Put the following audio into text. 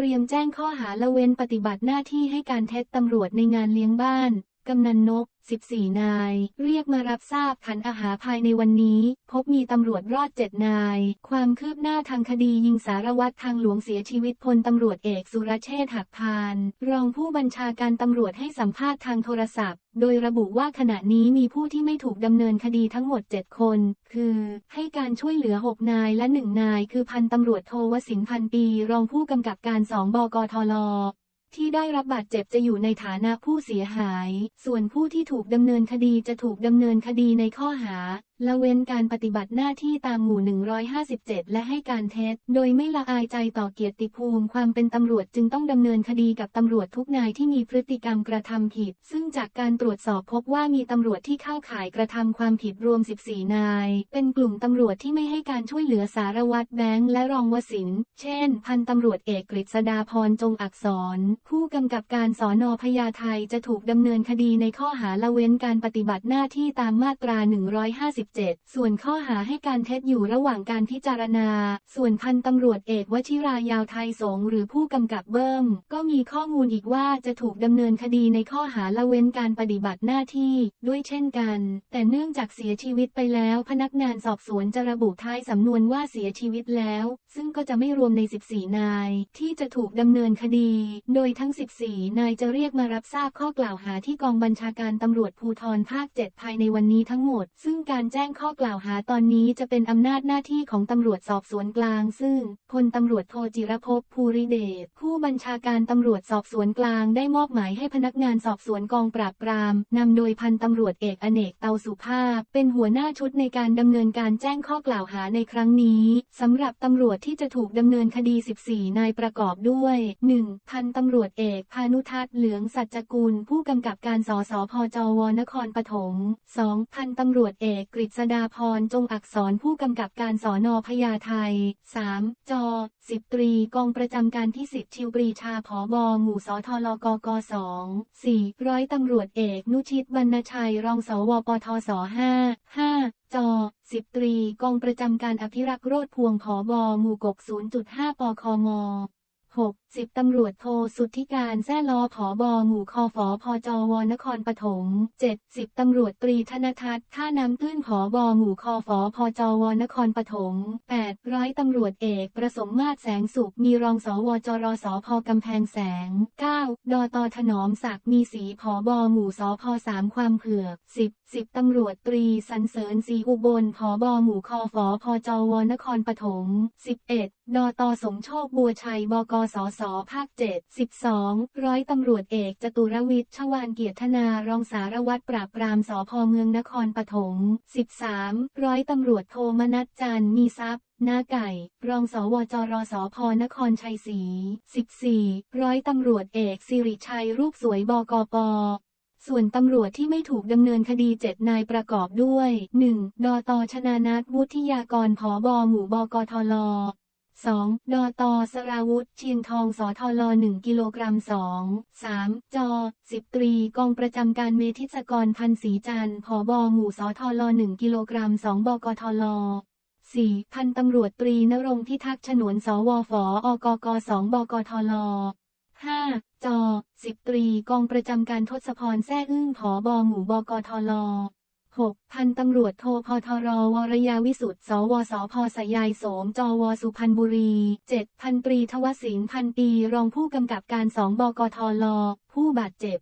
เตรียมแจ้งข้อหาละเว้นปฏิบัติหน้าที่ให้การเท็จตำรวจในงานเลี้ยงบ้าน กำนันนก 14 นาย เรียกมารับทราบขันอาหารภายในวันนี้ พบมีตำรวจรอด 7 นาย ความคืบหน้าทางคดียิงสารวัตรทางหลวงเสียชีวิตพลตำรวจเอกสุรเชษฐ์หักพาน รองผู้บัญชาการตำรวจให้สัมภาษณ์ทางโทรศัพท์โดยระบุว่าขณะนี้มีผู้ที่ไม่ถูกดำเนินคดีทั้งหมด 7 คน คือ ให้การช่วยเหลือ 6 นายและ 1 นาย คือพันตำรวจโทวสินพันปี รองผู้กำกับการสองบกทล ที่ได้รับบาดเจ็บจะอยู่ในฐานะผู้เสียหาย ส่วนผู้ที่ถูกดำเนินคดีจะถูกดำเนินคดีในข้อหา ละเว้นการปฏิบัติหน้าที่ตามหมู่ 157 และให้การเท็จ โดยไม่ละอายใจต่อเกียรติภูมิความเป็นตำรวจจึงต้องดำเนินคดีกับตำรวจทุกนายที่มีพฤติกรรมกระทำผิด ซึ่งจากการตรวจสอบพบว่ามีตำรวจที่เข้าข่ายกระทำความผิดรวม 14 นาย เป็นกลุ่มตำรวจที่ไม่ให้การช่วยเหลือสารวัตรแบงค์และรองวสิน เช่น พันตำรวจเอกกฤษดาพรจงอักษร ผู้กำกับการสอนอพญาไทจะถูกดำเนินคดีในข้อหาละเว้นการปฏิบัติหน้าที่ตามมาตรา7 ส่วนข้อหาให้การเท็จอยู่ระหว่างการพิจารณา ส่วนพันตำรวจเอกวชิรายาวไทยสงหรือผู้กำกับเบิ้ม ก็มีข้อมูลอีกว่าจะถูกดำเนินคดีในข้อหาละเว้นการปฏิบัติหน้าที่ ด้วยเช่นกัน แต่เนื่องจากเสียชีวิตไปแล้ว พนักงานสอบสวนจะระบุท้ายสำนวนว่าเสียชีวิตแล้ว ซึ่งก็จะไม่รวมใน 14 นาย ที่จะถูกดำเนินคดี โดยทั้ง 14 นายจะเรียกมารับทราบข้อกล่าวหาที่กองบัญชาการตำรวจภูธรภาค 7 ภายในวันนี้ทั้งหมด ซึ่งการแจ้จ้งข้อกล่าวหาตอนนี้จะเป็นอำนาจหน้าที่ของตำรวจสอบสวนกลาง ซึ่งพลตำรวจโทจิรภพภูริเดชผู้บัญชาการตำรวจสอบสวนกลางได้มอบหมายให้พนักงานสอบสวนกองปราบปรามนำโดยพันตำรวจเอกอเนกเตาสุภาพ เป็นหัวหน้าชุดในการดำเนินการแจ้งข้อกล่าวหาในครั้งนี้สำหรับตำรวจที่จะถูกดำเนินคดี 14 นายประกอบด้วย 1. พันตำรวจเอกพานุทัศน์เหลืองสัจจกุล ผู้กำกับการสสพจวนครปฐม 2. พันตำรวจเอกกฤษดาพรจงอักษรผู้กำกับการสอนอพญาไทย 3. จสิบตรีกองประจำการที่10ชิวปรีชาผอบอหมู่สทลกก2 4. ร้อยตำรวจเอกนุชิตบรรณชัยรองสวปทส5 5จสิบตรีกองประจำการอภิรักษ์โรดพวงผอบอหมู่กก0.5ปคม 6. สิบตำรวจโทสุทธิการแซ่ลอผอบอหมู่คอฝอพอจวนครปฐม 7. สิบตำรวจตรีธนทัศน์ท่าน้ำตื้นผอบอหมู่คอฝอพอจวนครปฐม 8. ร้อยตำรวจเอกประสมมาตรแสงสุขมีรองสวจรสพกำแพงแสง 9. ดอตอถนอมศักดิ์มีสีผอบอหมู่สพสามความเผือก 10. สิบตำรวจตรีสันเสริญสีอุบลผอบอหมู่คอฝอพอจวนครปฐม 11. ดอตอสมโชคบัวชัยบกสสภาค7 12ร้อยตำรวจเอกจตุรวิทย์ชวานเกียรตินารองสารวัตรปราบปรามสพเมืองนครปฐม13ร้อยตำรวจโทมนัสจันมีทรัพย์นาไก่ รองสวจรสพนครชัยศรี14ร้อยตำรวจเอกสิริชัยรูปสวยบกปส่วนตำรวจที่ไม่ถูกดำเนินคดีเจ็ดนายประกอบด้วย 1. ดอตชนานัทวุฒิยากรผอบอหมู่บกทล 2. ดอตอสราวุธเชียงทองสทล1กิโลกรัม2 3. จอสิบตรี กองประจำการเมธิศกรพันศรีจันทร์ผอบอหมู่สทล1กิโลกรัม2บกทล 4. พันตำรวจตรีนรงพิทักษ์ฉนวนสวฝอกก2บกทล 5. จอสิบตรี กองประจำการทศพรแท้อึ้งผอบอหมู่บกทล 6. พันตำรวจโทพทรวรยาวิสุทธ์สวสพสยายโสมจวสุพรรณบุรี 7. พันตรีทวสินพันปีรองผู้กำกับการสองบกทลผู้บาดเจ็บ